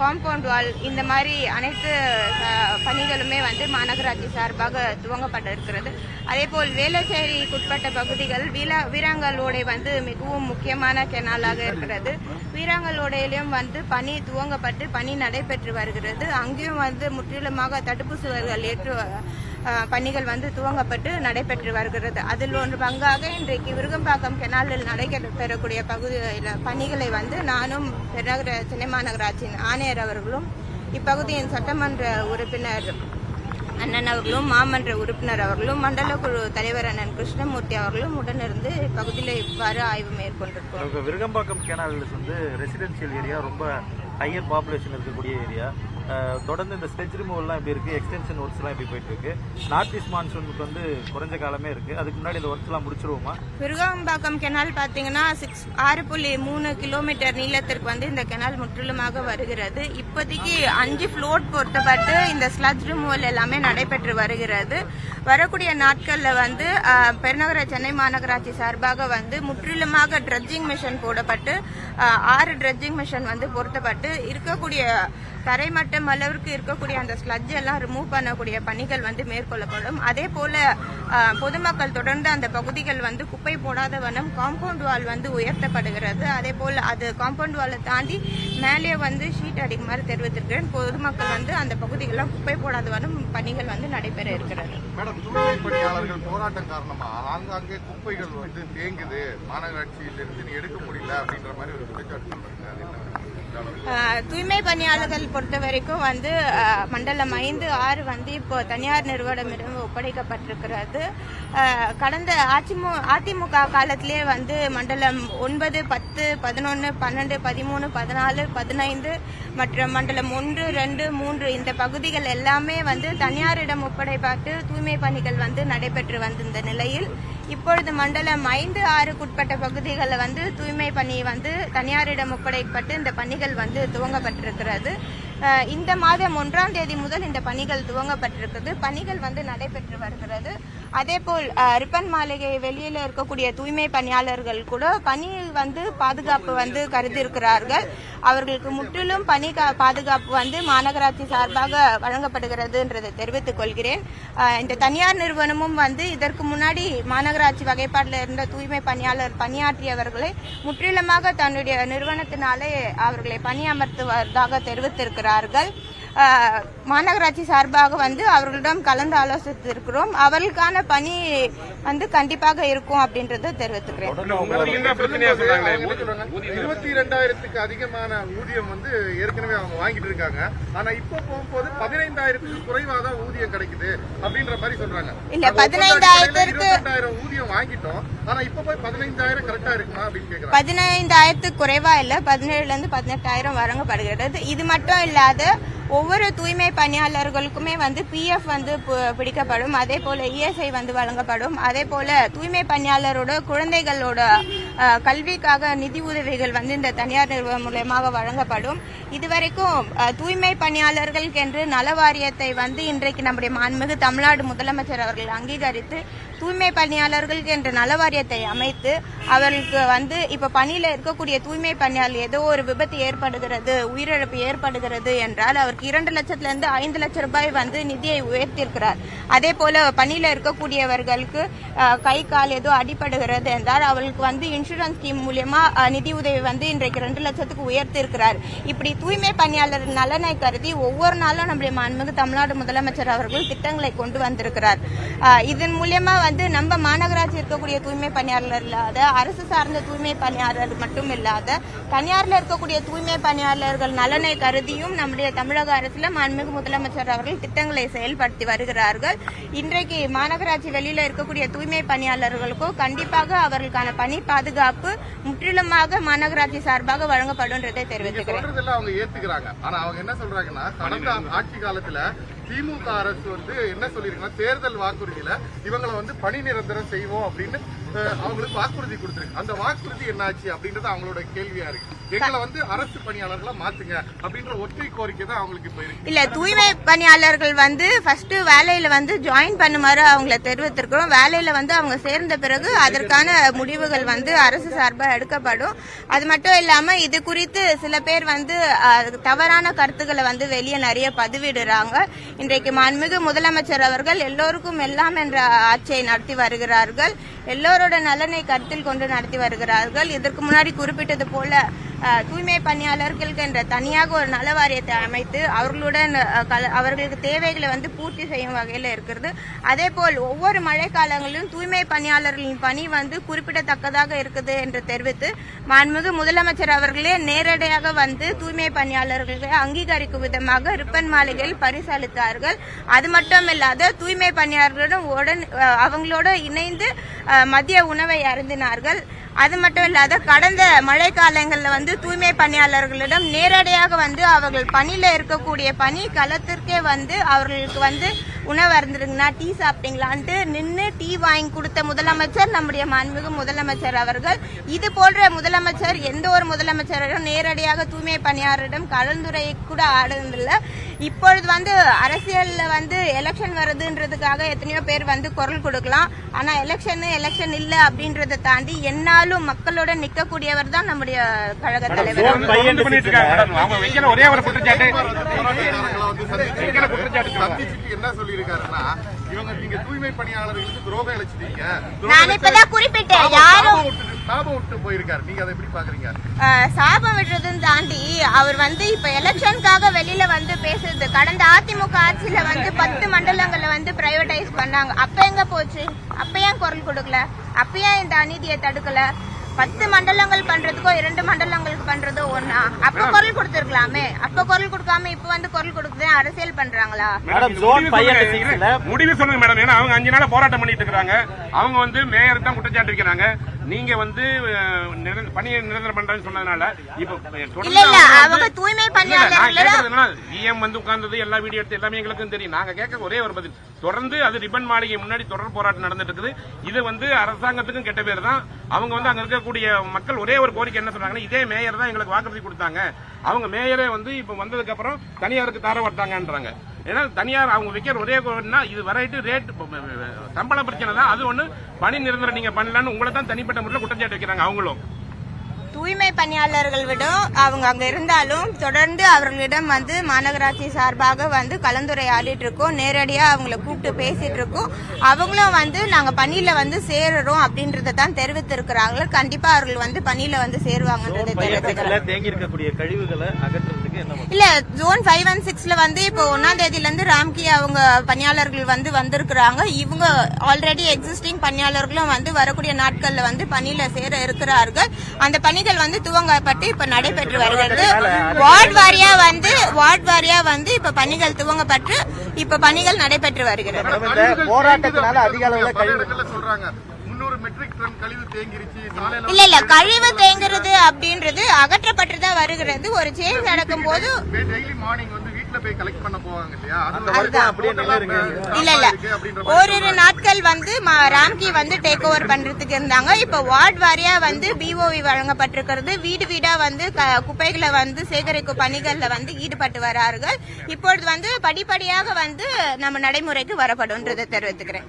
Compound wall இந்த மாதிரி அனைத்து பணிகளுமே வந்து மாநகராட்சி சார்பாக துவங்கப்பட்டிருக்கிறது. அதே போல் வேளச்சேரிக்குட்பட்ட பகுதிகள் வீரா வீராங்கலோடை வந்து மிகவும் முக்கியமான கெனாலாக இருக்கிறது. வீராங்கலோடையிலும் வந்து பணி துவங்கப்பட்டு பணி நடைபெற்று வருகிறது. அங்கேயும் வந்து முற்றிலுமாக தடுப்பு சுவர்கள் ஏற்று பணிகள் வந்து துவங்கப்பட்டு நடைபெற்று வருகிறது. அதில் ஒன்று பங்காக இன்றைக்கு விருகம்பாக்கம் கெனாலில் நடைபெறக்கூடிய பகுதியில் பணிகளை வந்து நானும் பெருநகர சென்னை மாநகராட்சியின் ஆணையர் அவர்களும் இப்பகுதியின் சட்டமன்ற உறுப்பினர் அண்ணன் அவர்களும் மாமன்ற உறுப்பினர் அவர்களும் மண்டல குழு தலைவர் அண்ணன் கிருஷ்ணமூர்த்தி அவர்களும் உடனிருந்து இப்பகுதியில் இவ்வாறு ஆய்வு மேற்கொண்டிருக்கிறோம் விருகம்பாக்கம் கெனாலில் வந்து ரெசிடென்சியல் ஏரியா ரொம்ப ஹையர் பாப்புலேஷன் இருக்கக்கூடிய ஏரியா தொடர்ந்து இந்த ஸ்டெச் ரிமூவல்லாம் எப்படி இருக்குது எக்ஸ்டென்ஷன் ஒர்க்ஸ்லாம் எப்படி போயிட்டு இருக்கு. நார்த் ஈஸ்ட் மான்சூனுக்கு வந்து குறைஞ்ச காலமே இருக்கு. அதுக்கு முன்னாடி இந்த ஒர்க்ஸ்லாம் முடிச்சிருவோமா? விருகம்பாக்கம் கெனால் பார்த்தீங்கன்னா சிக்ஸ் ஆறு புள்ளி மூணு கிலோமீட்டர் நீளத்திற்கு வந்து இந்த கெனால் முற்றிலுமாக வருகிறது. இப்போதைக்கு அஞ்சு ஃப்ளோட் பொறுத்தப்பட்டு இந்த ஸ்லட்ஜ் ரிமூவல் எல்லாமே நடைபெற்று வருகிறது. வரக்கூடிய நாட்களில் வந்து பெருநகர சென்னை மாநகராட்சி சார்பாக வந்து முற்றிலுமாக ட்ரெட்ஜிங் மிஷின் போடப்பட்டு ஆறு ட்ரெட்ஜிங் மிஷின் வந்து பொருத்தப்பட்டு இருக்கக்கூடிய தரைமட்டம் அளவிற்கு இருக்கக்கூடிய அந்த ஸ்லட்ஜ் எல்லாம் ரிமூவ் பண்ணக்கூடிய பணிகள் வந்து மேற்கொள்ளப்படும். அதே போல பொதுமக்கள் தொடர்ந்து அந்த பகுதிகள் வந்து குப்பை போடாத வண்ணம் காம்பவுண்ட் வால் வந்து உயர்த்தப்படுகிறது. அதே போல் அது காம்பவுண்ட் வாலை தாண்டி மேலே வந்து ஷீட் அடிக்குமாறு தெரிவித்திருக்கிறேன். பொதுமக்கள் வந்து அந்த பகுதிகளெல்லாம் குப்பை போடாத வண்ணம் பணிகள் வந்து நடைபெற இருக்கிறது. மேடம் தூய்மை பணியாளர்கள் போராட்டம் காரணமா ஆங்காங்கே குப்பைகள் வந்து தேங்குது? மாநகராட்சியிலிருந்து எடுக்க முடியல அப்படின்ற மாதிரி ஒரு குற்றச்சாட்டு சொல்றாங்க அது என்ன ஆஹ் தூய்மை பணியாளர்கள் பொறுத்த வரைக்கும் வந்து மண்டலம் ஐந்து ஆறு வந்து இப்போ தனியார் நிறுவனமிடம் ஒப்படைக்கப்பட்டிருக்கிறது. கடந்த அதிமு அதிமுக காலத்திலே வந்து மண்டலம் ஒன்பது பத்து பதினொன்று பன்னெண்டு பதிமூணு பதினாலு பதினைந்து மற்றும் மண்டலம் ஒன்று ரெண்டு மூன்று இந்த பகுதிகள் எல்லாமே வந்து தனியாரிடம் ஒப்படைப்பட்டு தூய்மை பணிகள் வந்து நடைபெற்று வந்திருந்த நிலையில் இப்பொழுது மண்டலம் ஐந்து ஆறுக்குட்பட்ட பகுதிகளில் வந்து தூய்மை பணி வந்து தனியாரிடம் ஒப்படைக்கப்பட்டு இந்த பணிகள் வந்து துவங்கப்பட்டிருக்கிறது. இந்த மாதம் ஒன்றாம் தேதி முதல் இந்த பணிகள் துவங்கப்பட்டிருக்கிறது பணிகள் வந்து நடைபெற்று வருகிறது. அதே போல் ரிப்பன் மாளிகை வெளியில இருக்கக்கூடிய தூய்மை பணியாளர்கள் கூட பணி வந்து பாதுகாப்பு வந்து கருதி இருக்கிறார்கள் அவர்களுக்கு முற்றிலும் பணி கா- பாதுகாப்பு வந்து மாநகராட்சி சார்பாக வழங்கப்படுகிறதுன்றதை தெரிவித்துக் கொள்கிறேன். இந்த தனியார் நிறுவனமும் வந்து இதற்கு முன்னாடி மாநகராட்சி வகைப்பாட்டில் இருந்த தூய்மை பணியாளர் பணியாற்றியவர்களை முற்றிலுமாக தன்னுடைய நிறுவனத்தினாலே அவர்களை பணியமர்த்துவதாக தெரிவித்திருக்கிறார்கள். மாநகராட்சி சார்பாக வந்து அவர்களிடம் கலந்து ஆலோசித்திருக்கிறோம். அவர்களுக்கான பணி வந்து கண்டிப்பாக இருக்கும் அப்படின்றத தெரிவித்துக்கிறேன். இருபத்தி ரெண்டாயிரத்துக்கு அதிகமான ஊதியம் வந்து ஏற்கனவே அவங்க வாங்கிட்டு இருக்காங்க. ஆனா இப்ப போகும்போது பதினைந்தாயிரத்துக்கு குறைவா தான் ஊதியம் கிடைக்குது அப்படின்ற மாதிரி சொல்றாங்க. இல்ல, அது ஒப்பந்த 15,000 அடிப்படையில 22,000 ஊதியம் வாங்கிட்டோம். ஆனா இப்ப போய் பதினைந்தாயிரம் கரெக்டா இருக்குமா அப்படின்னு கேக்குறாங்க. பதினைந்தாயிரத்துக்கு குறைவா இல்ல பதினேழுல இருந்து பதினெட்டாயிரம் வழங்கப்படுகிறது இது மட்டும் இல்லாத ஒவ்வொரு தூய்மை பணியாளர்களுக்குமே வந்து பிஎஃப் வந்து பு- பிடிக்கப்படும். அதே போல இஎஸ்ஐ வந்து வழங்கப்படும். அதே போல தூய்மை பணியாளரோட குழந்தைகளோட கல்விக்காக நிதி உதவிகள் வந்து இந்த தனியார் நிறுவனம் மூலயமாக வழங்கப்படும். இதுவரைக்கும் தூய்மை பணியாளர்களுக்கு என்று நல வாரியத்தை வந்து இன்றைக்கு நம்முடைய மாண்புமிகு தமிழ்நாடு முதலமைச்சர் அவர்கள் அங்கீகரித்து தூய்மை பணியாளர்களுக்கு என்ற நல வாரியத்தை அமைத்து அவர்களுக்கு வந்து இப்ப பணியில இருக்கக்கூடிய தூய்மை பணியாளர் ஏதோ ஒரு விபத்து ஏற்படுகிறது உயிரிழப்பு ஏற்படுகிறது என்றால் அவருக்கு இரண்டு லட்சத்துல இருந்து ஐந்து லட்சம் ரூபாய் வந்து நிதியை உயர்த்தியிருக்கிறார். அதே போல பணியில இருக்கக்கூடியவர்களுக்கு கை கால் ஏதோ அடிபடுகிறது என்றால் அவர்களுக்கு வந்து இன்சூரன்ஸ் ஸ்கீம் மூலியமா நிதி உதவி வந்து இன்றைக்கு ரெண்டு லட்சத்துக்கு உயர்த்தி இருக்கிறார் இப்படி தூய்மை பணியாளர் நலனை கருதி ஒவ்வொரு நாளும் நம்முடைய மாண்புமிகு தமிழ்நாடு முதலமைச்சர் அவர்கள் திட்டங்களை கொண்டு வந்திருக்கிறார். இதன் மூலியமா வந்து நம்ம மாநகராட்சி இருக்கக்கூடிய தூய்மை பணியாளர் இல்லாத அரசு சார்ந்த தூய்மை பணியாளர் மட்டும் இல்லாத தனியார்ல இருக்கக்கூடிய தூய்மை பணியாளர்கள் நலனை கருதியும் நம்முடைய தமிழக அரசுல மாண்புமிகு முதலமைச்சர் அவர்கள் திட்டங்களை செயல்படுத்தி வருகிறார்கள். இன்றைக்கு மாநகராட்சி வெளியில இருக்கக்கூடிய தூய்மை பணியாளர்களுக்கும் கண்டிப்பாக அவர்களுக்கான பணி பாதுகாப்பு முற்றிலுமாக மாநகராட்சி சார்பாக வழங்கப்படும்ன்றதை தெரிவித்துக்கிறேன். சொல்றதெல்லாம் அவங்க ஏத்துக்கிறாங்க. ஆனா அவங்க என்ன சொல்றாங்கன்னா கடந்த ஆட்சி காலத்துல திமுக அரசு வந்து என்ன சொல்லியிருக்குன்னா தேர்தல் வாக்குறுதியில இவங்களை வந்து பணி நிரந்தரம் செய்வோம் அப்படின்னு அவங்களுக்கு வாக்குறுதி கொடுத்துருக்கு. அந்த வாக்குறுதி என்னாச்சு அப்படின்றது அவங்களோட கேள்வியா இருக்கு. எங்களை வந்து அரசு பணியாளர்களை மாத்துங்க அப்படின்ற ஒற்றை கோரிக்கை தான் அவங்களுக்கு இப்ப இருக்கு. இல்ல தூய்மை பணியாளர்கள் வந்து ஃபர்ஸ்ட் வேலையில வந்து ஜாயின் பண்ணுமாறு அவங்கள தெரிவித்திருக்கிறோம். வேலையில வந்து அவங்க சேர்ந்த பிறகு அதற்கான முடிவுகள் வந்து அரசு சார்பாக எடுக்கப்படும். அது மட்டும் இல்லாம இது குறித்து சில பேர் வந்து தவறான கருத்துக்களை வந்து வெளியே நிறைய பதிவிடுறாங்க. இன்றைக்கு மாண்புமிகு முதலமைச்சர் அவர்கள் எல்லோருக்கும் எல்லாம் என்ற ஆட்சியை நடத்தி வருகிறார்கள். எல்லோரோட நலனை கருத்தில் கொண்டு நடத்தி வருகிறார்கள். இதற்கு முன்னாடி குறிப்பிட்டது போல தூய்மை பணியாளர்களுக்கு என்ற தனியாக ஒரு நல வாரியத்தை அமைத்து அவர்களுடன் கல- அவர்களுக்கு தேவைகளை வந்து பூர்த்தி செய்யும் வகையில் இருக்கிறது. அதே போல் ஒவ்வொரு மழை காலங்களிலும் தூய்மை பணியாளர்களின் பணி வந்து குறிப்பிடத்தக்கதாக இருக்குது என்று தெரிவித்து மாண்புமிகு முதலமைச்சர் அவர்களே நேரடியாக வந்து தூய்மை பணியாளர்களை அங்கீகரிக்கும் விதமாக ரிப்பன் மாளிகையில் பரிசளித்தார்கள். அது மட்டும் இல்லாத தூய்மை பணியாளர்களுடன் உடன் அவங்களோட இணைந்து மதிய உணவை அருந்தினார்கள். அது மட்டும் இல்லாத கடந்த மழை காலங்களில் வந்து தூய்மை பணியாளர்களிடம் நேரடியாக வந்து அவர்கள் பணியில் இருக்கக்கூடிய பணி களத்திற்கே வந்து அவர்களுக்கு வந்து உணவு அருந்துருங்கண்ணா டீ சாப்பிட்டீங்களான்ட்டு நின்று டீ வாங்கி கொடுத்த முதலமைச்சர் நம்முடைய மாண்புமிகு முதலமைச்சர் அவர்கள். இது போன்ற முதலமைச்சர் எந்த ஒரு முதலமைச்சரிடம் நேரடியாக தூய்மை பணியாளரிடம் கலந்துரை கூட ஆடுறதில்லை இப்பொழுது வந்து அரசியல்ல வந்து எலெக்ஷன் வருதுன்றதுக்காக எத்தனையோ பேர் வந்து குரல் கொடுக்கலாம். ஆனா எலெக்ஷன் எலெக்ஷன் இல்ல அப்படின்றத தாண்டி என்னாலும் மக்களோட நிக்கக்கூடியவர் தான் நம்முடைய கழக தலைவர். ஒரே ஒரு குற்றச்சாட்டு. என்ன சொல்லியிருக்காருன்னா இவங்க நீங்க தூய்மை பணியாளர்களுக்கு துரோகம் நான் இப்பதான் குறிப்பிட்டேன் யாரும் சாபம் விட்டு சாபம் விட்டு போயிருக்காரு. நீங்க அதை எப்படி பாக்குறீங்க? சாபம் விடுறதுன்னு தாண்டி அவர் வந்து இப்ப எலெக்ஷனுக்காக வெளியில வந்து பேசுறது. கடந்த அதிமுக ஆட்சியில வந்து பத்து மண்டலங்களை வந்து பிரைவேடைஸ் பண்ணாங்க. அப்ப எங்க போச்சு? அப்ப ஏன் குரல் கொடுக்கல? அப்ப ஏன் இந்த அநீதியை தடுக்கல? பத்து மண்டலங்கள் பண்றதுக்கோ இரண்டு மண்டலங்களுக்கு பண்றதோ ஒண்ணா? அப்ப குரல் கொடுத்திருக்கலாமே. அப்ப குரல் கொடுக்காம இப்ப வந்து குரல் கொடுக்குது அரசியல் பண்றாங்களா? முடிவு சொல்லுங்க. மேடம் ஏன்னா அவங்க அஞ்சு நாளா போராட்டம் பண்ணிட்டு இருக்காங்க அவங்க வந்து மேயர் தான் குற்றச்சாட்டு வைக்கிறாங்க. நீங்க வந்து பணியை நிரந்தரம் பண்றேன்னு சொன்னதுனால இப்ப தூய்மை என்னன்னா, EM வந்து உட்கார்ந்தது எல்லா வீடியோ எடுத்து எல்லாமே எங்களுக்கும் தெரியும். நாங்க கேட்க ஒரே ஒரு பதில். தொடர்ந்து அது ரிப்பன் மாளிகை முன்னாடி தொடர் போராட்டம் நடந்துட்டு இருக்குது. இது வந்து அரசாங்கத்துக்கும் கெட்ட பேர் தான். அவங்க வந்து அங்க இருக்கக்கூடிய மக்கள் ஒரே ஒரு கோரிக்கை என்ன சொல்றாங்கன்னா இதே மேயர் தான் எங்களுக்கு வாக்குறுதி கொடுத்தாங்க. அவங்க மேயரே வந்து இப்ப வந்ததுக்கு அப்புறம் தனியாருக்கு தார வட்டாங்கன்றாங்க ஏன்னா தனியார் அவங்க வைக்கிற ஒரே கோரினா இது வரைட்டு ரேட் சம்பள பிரச்சனை தான். அது ஒண்ணு பணி நிரந்தரம் நீங்க பண்ணலான்னு உங்களை தான் தனிப்பட்ட முறையில் குற்றச்சாட்டு வைக்கிறாங்க அவங்களும். தூய்மை பணியாளர்கள் விடம் அவங்க அங்க இருந்தாலும் தொடர்ந்து அவர்களிடம் வந்து மாநகராட்சி சார்பாக வந்து கலந்துரையாடிட்டு இருக்கோம். நேரடியா அவங்கள கூப்பிட்டு பேசிட்டு இருக்கோம். அவங்களும் வந்து நாங்க பணியில வந்து சேருறோம் அப்படின்றத தான் தெரிவித்திருக்கிறாங்க. கண்டிப்பா அவர்கள் வந்து பணியில வந்து சேருவாங்கன்றதை தேங்கி இருக்கக்கூடிய கழிவுகளை பண்ணுறது? இல்ல ஜோன் ஃபைவ் ஒன் சிக்ஸ்ல வந்து இப்போ ஒன்னாம் தேதியில இருந்து ராம்கி அவங்க பணியாளர்கள் வந்து வந்திருக்கிறாங்க. இவங்க ஆல்ரெடி எக்ஸிஸ்டிங் பணியாளர்களும் வந்து வரக்கூடிய நாட்கள்ல வந்து பணியில சேர இருக்கிறார்கள். அந்த பணிகள் வந்து துவங்கப்பட்டு இப்ப நடைபெற்று வருகிறது. வார்டு வாரியா வந்து வார்டு வாரியா வந்து இப்ப பணிகள் துவங்கப்பட்டு இப்ப பணிகள் நடைபெற்று வருகிறது. போராட்டத்தினால அதிக அளவுல இல்ல இல்ல கழிவு தேங்குறது அப்படின்றது அகற்றப்பட்டு தான் வருகிறது. ஒரு சேஞ்ச் நடக்கும் போது டெய்லி மார்னிங் வந்து வீட்ல போய் கலெக்ட் பண்ண போவாங்க இல்லையா? அந்த அது வர்க்கம் அப்படியே நிலையிருங்க. இல்ல இல்ல. ஓரிரு நாட்கள் வந்து ம- ராம்கி வந்து டேக் ஓவர் பண்றதுக்கு இருந்தாங்க. இப்ப வார்டு வாரியா வந்து பிஓவி வழங்கப்பட்டிருக்கிறது. வீடு வீடா வந்து குப்பைகளை வந்து சேகரிக்கும் பணிகள்ல வந்து ஈடுபட்டு வரார்கள். இப்பொழுது வந்து படிப்படியாக வந்து நம்ம நடைமுறைக்கு வரப்படும்ன்றதை தெரிவித்துக்கிறேன்.